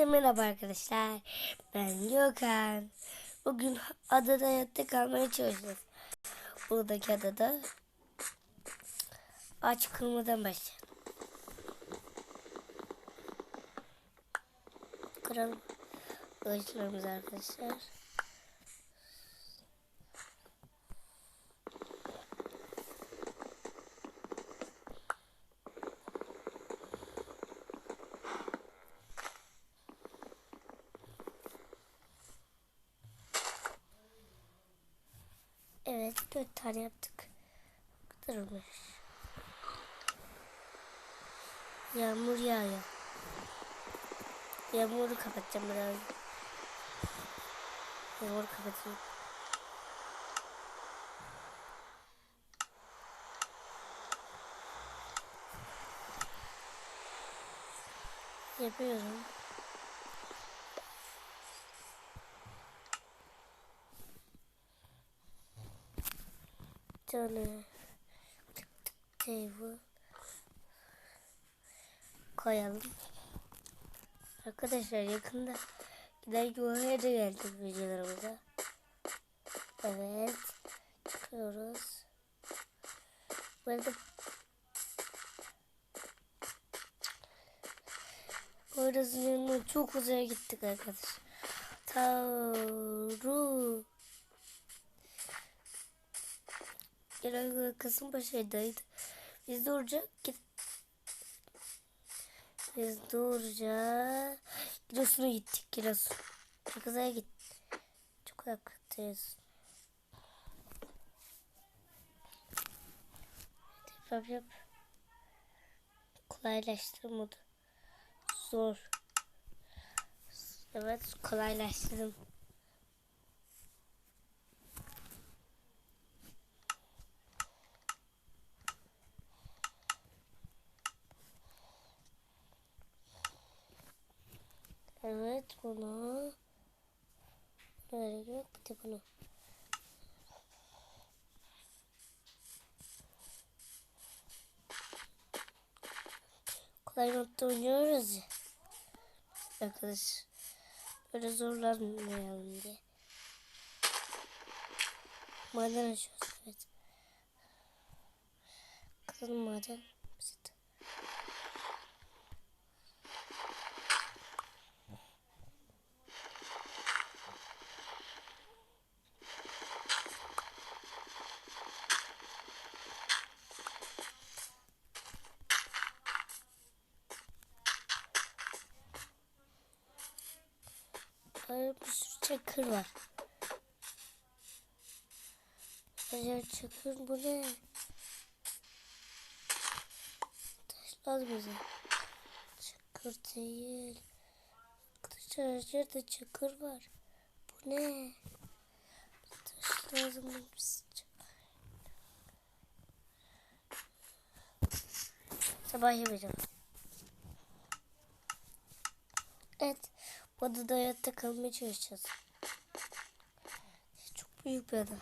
Herkese merhaba arkadaşlar. Ben Gökhan. Bugün adada hayatta kalmaya çalışacağız. Buradaki adada aç kırmadan başlayalım. Kıralım ağaçlarımızı arkadaşlar. Evet dört tane yaptık. Olmuş. Yağmur yağıyor. Yağmuru kapatacağım biraz. Yağmuru kapatayım. Yapıyorum. Tane table koyalım. Arkadaşlar yakında gider oraya da geldik videolarımıza. Evet. Çıkıyoruz. Bu arada yanına çok uzaya gittik arkadaşlar. Tavru. Genel Kasımpaşa'daydı. Biz oraya git. Biz oraya Giresun'a gittik. Giresun. Çok uzaya gittik. Çok uzaktayız. Yap yap. Kolaylaştırmadı. Zor. Evet kolaylaştırdım. Evet bunu böyle yok bir de bunu. Kolay modda oynuyoruz ya. Arkadaş böyle zorlanmayalım diye. Maden açıyoruz evet. Kızın maden. Böyle bir sürü çakır var. Acaba çakır bu ne? Taş lazım bize. Çakır değil. Arkadaşlar yerde çakır var. Bu ne? Taş lazım bize. Sabah yapacağım. Evet. Adada hayatta kalmaya çalışacağız. Çok büyük bir ada.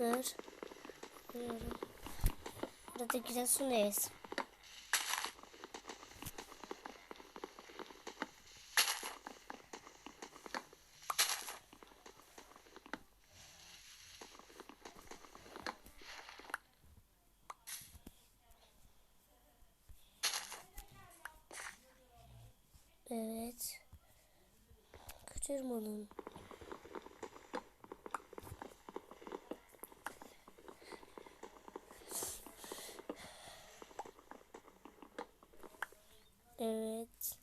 Ver. Koyuyorum. Burada Giresun'dayız. Evet. Kaçırma onu. Evet.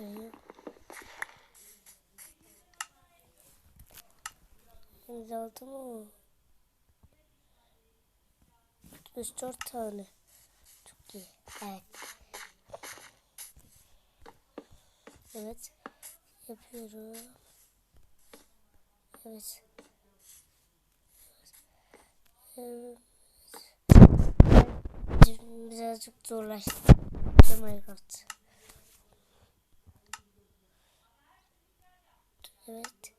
Evet. Denizaltı mı o? 3-4 tane. İyi. Evet. Evet. Yapıyorum. Evet. Evet. Birazcık zorlaştı. Minecraft. Evet.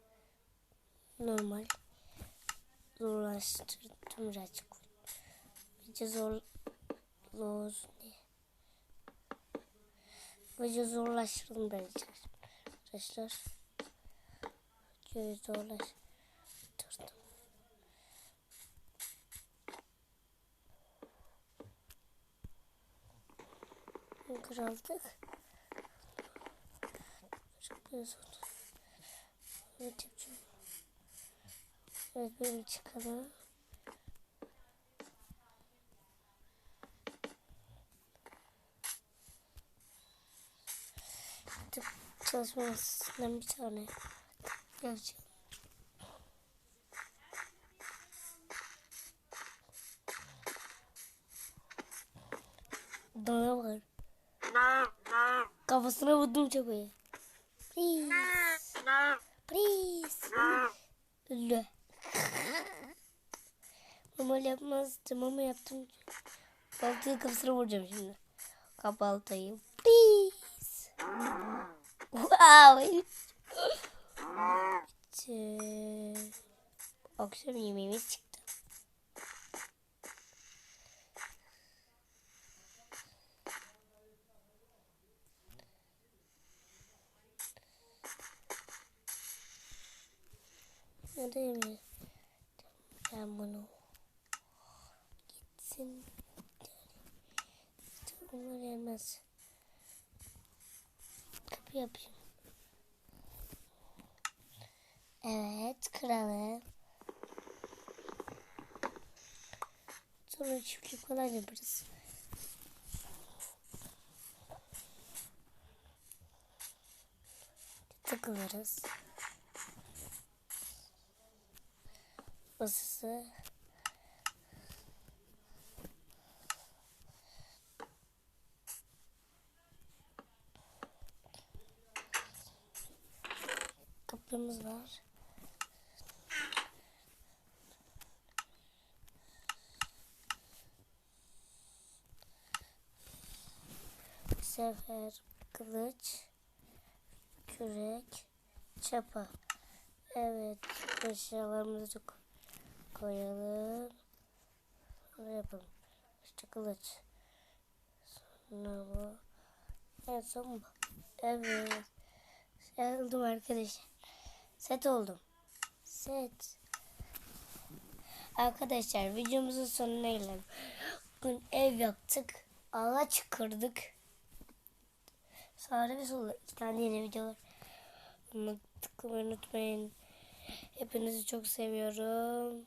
Normal. zorlaştırdım birazcık. Gece zor zor ne? Gece zorlaştırdım birazcık. Arkadaşlar. Gece zorlaştırdım. Kraldık. Çok biraz oldu. Evet böyle çıkalım. Çalışma masasından bir tane yapacağım. Dana var. Kafasına vurdum çapayı. Please. Please. Öldü. Normal yapmazdım ama yaptım. Baltayı kafasına vuracağım şimdi. Kabaltayı. Please. Wow. Akşam yemeğimiz çıktı. Nerede yemeği? Ben bunu gitsin. İşte Kapı yapayım. Evet kralım. Sonra çiftlik falan yaparız. Takılırız. Masası. Kapımız var. Sefer kılıç, kürek, çapa. Evet, eşyalarımızı ko- koyalım. Böyle yapalım. İşte kılıç. Sonra bu. En son bu. Evet. Oldum arkadaşlar. Set oldum. Set. Arkadaşlar videomuzun sonuna gelelim. Bugün ev yaptık. Ağaç kırdık. Sağda ve solda iki tane yeni videolar. Bunu tıklamayı unutmayın. Hepinizi çok seviyorum.